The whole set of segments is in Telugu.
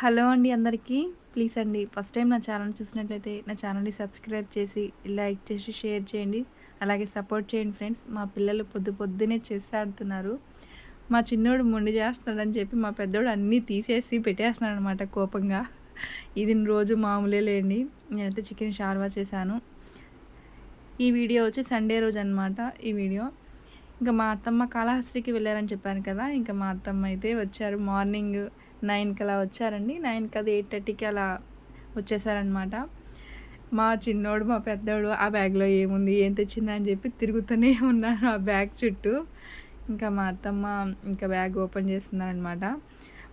హలో అండి అందరికీ. ప్లీజ్ అండి ఫస్ట్ టైం నా ఛానల్ చూసినట్లయితే నా ఛానల్ని సబ్స్క్రైబ్ చేసి లైక్ చేసి షేర్ చేయండి. అలాగే సపోర్ట్ చేయండి ఫ్రెండ్స్. మా పిల్లలు పొద్దు పొద్దునే చేస్తాడుతున్నారు మా చిన్నోడు మొండి చేస్తున్నాడని చెప్పి మా పెద్దోడు అన్నీ తీసేసి పెట్టేస్తున్నాడు అనమాట కోపంగా. ఇది రోజు మామూలే లేండి. నేనైతే చికెన్ షార్వా చేశాను. ఈ వీడియో వచ్చి సండే రోజు అనమాట ఈ వీడియో. ఇంకా మా అత్తమ్మ కాళహస్తికి వెళ్ళారని చెప్పాను కదా ఇంకా మా అత్తమ్మ అయితే వచ్చారు మార్నింగ్. నైన్కి అలా వచ్చారండి. నైన్కి అది ఎయిట్ థర్టీకి అలా వచ్చేసారనమాట మా చిన్నోడు మా పెద్దోడు ఆ బ్యాగ్లో ఏముంది ఏం తెచ్చిందని చెప్పి తిరుగుతూనే ఉన్నారు ఆ బ్యాగ్ చుట్టూ. ఇంకా మా అత్తమ్మ ఇంకా బ్యాగ్ ఓపెన్ చేస్తున్నారనమాట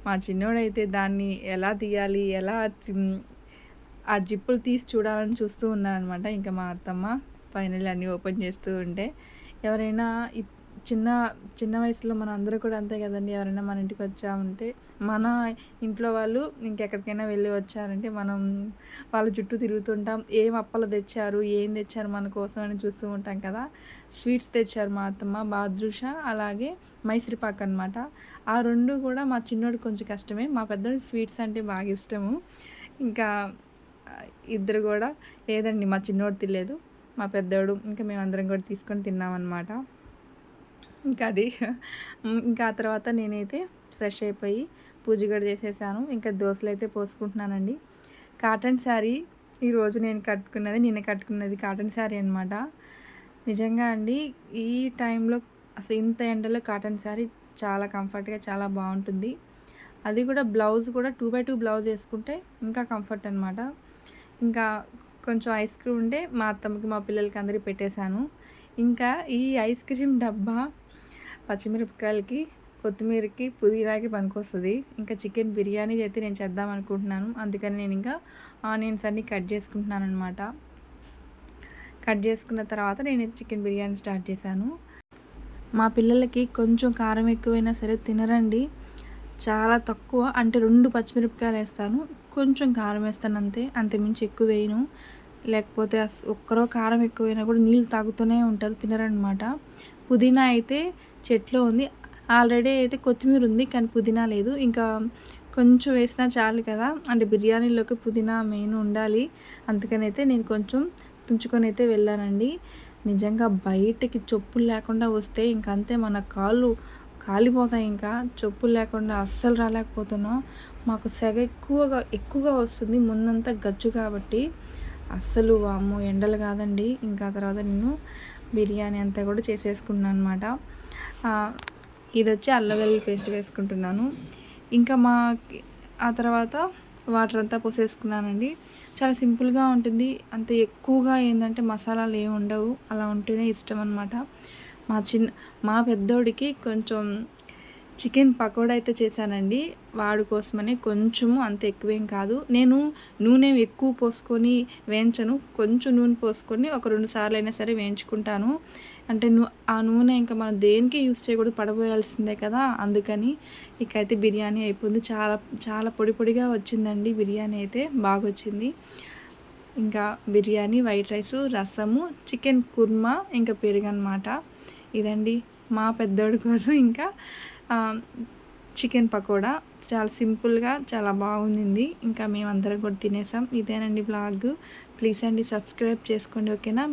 మా చిన్నోడైతే దాన్ని ఎలా తీయాలి ఎలా ఆ జిప్పులు తీసి చూడాలని చూస్తూ ఉన్నారనమాట ఇంకా మా అత్తమ్మ ఫైనల్ అన్నీ ఓపెన్ చేస్తూ ఉంటే ఎవరైనా చిన్న చిన్న వయసులో మన అందరూ కూడా అంతే కదండి. ఎవరైనా మన ఇంటికి వచ్చామంటే మన ఇంట్లో వాళ్ళు ఇంకెక్కడికైనా వెళ్ళి వచ్చారంటే మనం వాళ్ళ చుట్టూ తిరుగుతుంటాం. ఏం అప్పలు తెచ్చారు ఏం తెచ్చారు మన కోసం అని చూస్తూ ఉంటాం కదా. స్వీట్స్ తెచ్చారు మా అత్తమ్మ బాద్రుష అలాగే మైసూరిపాక్ అనమాట ఆ రెండు కూడా మా చిన్నోడు కొంచెం కష్టమే. మా పెద్దోడికి స్వీట్స్ అంటే బాగా ఇష్టము. ఇంకా ఇద్దరు కూడా లేదండి మా చిన్నోడు తినలేదు మా పెద్దోడు ఇంకా మేమందరం కూడా తీసుకొని తిన్నామన్నమాట. ఇంకా అది. ఇంకా ఆ తర్వాత నేనైతే ఫ్రెష్ అయిపోయి పూజ కూడా చేసేసాను. ఇంకా దోశలు అయితే పోసుకుంటున్నానండి. కాటన్ శారీ ఈరోజు నేను కట్టుకున్నది నిన్న కట్టుకున్నది కాటన్ శారీ అనమాట నిజంగా అండి ఈ టైంలో అసలు ఇంత ఎండలో కాటన్ శారీ చాలా కంఫర్ట్గా చాలా బాగుంటుంది. అది కూడా బ్లౌజ్ కూడా టూ బై టూ బ్లౌజ్ వేసుకుంటే ఇంకా కంఫర్ట్ అనమాట ఇంకా కొంచెం ఐస్ క్రీమ్ ఉంటే మా అత్తమ్మకి మా పిల్లలకి అందరికీ పెట్టేశాను. ఇంకా ఈ ఐస్ క్రీమ్ డబ్బా పచ్చిమిరపకాయలకి కొత్తిమీరకి పుదీనాకి పనికొస్తుంది. ఇంకా చికెన్ బిర్యానీ అయితే నేను చేద్దాం అనుకుంటున్నాను. అందుకని నేను ఇంకా ఆనియన్స్ అన్నీ కట్ చేసుకుంటున్నాను అనమాట కట్ చేసుకున్న తర్వాత నేను చికెన్ బిర్యానీ స్టార్ట్ చేశాను. మా పిల్లలకి కొంచెం కారం ఎక్కువైనా సరే తినరండి. చాలా తక్కువ అంటే రెండు పచ్చిమిరపకాయలు వేస్తాను. కొంచెం కారం వేస్తాను అంతే. అంతమించి ఎక్కువ వేయను. లేకపోతే ఒక్కరో కారం ఎక్కువైనా కూడా నీళ్ళు తాగుతూనే ఉంటారు తినరనమాట పుదీనా అయితే చెట్లో ఉంది. ఆల్రెడీ అయితే కొత్తిమీర ఉంది కానీ పుదీనా లేదు. ఇంకా కొంచెం వేసినా చాలు కదా. అంటే బిర్యానీలోకి పుదీనా మెయిన్ ఉండాలి. అందుకని అయితే నేను కొంచెం తుంచుకొని అయితే వెళ్ళానండి. నిజంగా బయటకి చెప్పులు లేకుండా వస్తే ఇంకంతే మన కాళ్ళు కాలిపోతాయి ఇంకా. చెప్పులు లేకుండా అస్సలు రాలేకపోతున్నాం. మాకు సెగ ఎక్కువగా ఎక్కువగా వస్తుంది. ముందంతా గచ్చు కాబట్టి అస్సలు అమ్మో ఎండలు కాదండి. ఇంకా తర్వాత నేను బిర్యానీ అంతా కూడా చేసేసుకున్నాను అనమాట ఇది వచ్చి అల్లగల్లి పేస్ట్ వేసుకుంటున్నాను. ఇంకా మా ఆ తర్వాత వాటర్ అంతా పోసేసుకున్నానండి. చాలా సింపుల్గా ఉంటుంది. అంత ఎక్కువగా ఏంటంటే మసాలాలు ఏమి ఉండవు. అలా ఉంటేనే ఇష్టం అనమాట మా చిన్న మా పెద్దోడికి కొంచెం చికెన్ పకోడా అయితే చేశానండి. వాడి కోసమని కొంచెము అంత ఎక్కువేం కాదు. నేను నూనె ఎక్కువ పోసుకొని వేయించను. కొంచెం నూనె పోసుకొని ఒక రెండు సార్లు అయినా సరే వేయించుకుంటాను. అంటే ఆ నూనె ఇంకా మనం దేనికి యూస్ చేయకూడదు పడబోయాల్సిందే కదా. అందుకని ఇకైతే బిర్యానీ అయిపోయింది. చాలా చాలా పొడి పొడిగా వచ్చిందండి బిర్యానీ అయితే. బాగా వచ్చింది ఇంకా బిర్యానీ వైట్ రైస్ రసము చికెన్ కుర్మా ఇంకా పెరుగు అనమాట ఇదండి మా పెద్దోడి కోసం ఇంకా చికెన్ పకోడా చాలా సింపుల్గా చాలా బాగుంది ఇంకా మేమందరం కూడా తినేసాం. ఇదేనండి బ్లాగ్. ప్లీజ్ అండి సబ్స్క్రైబ్ చేసుకోండి ఓకేనా?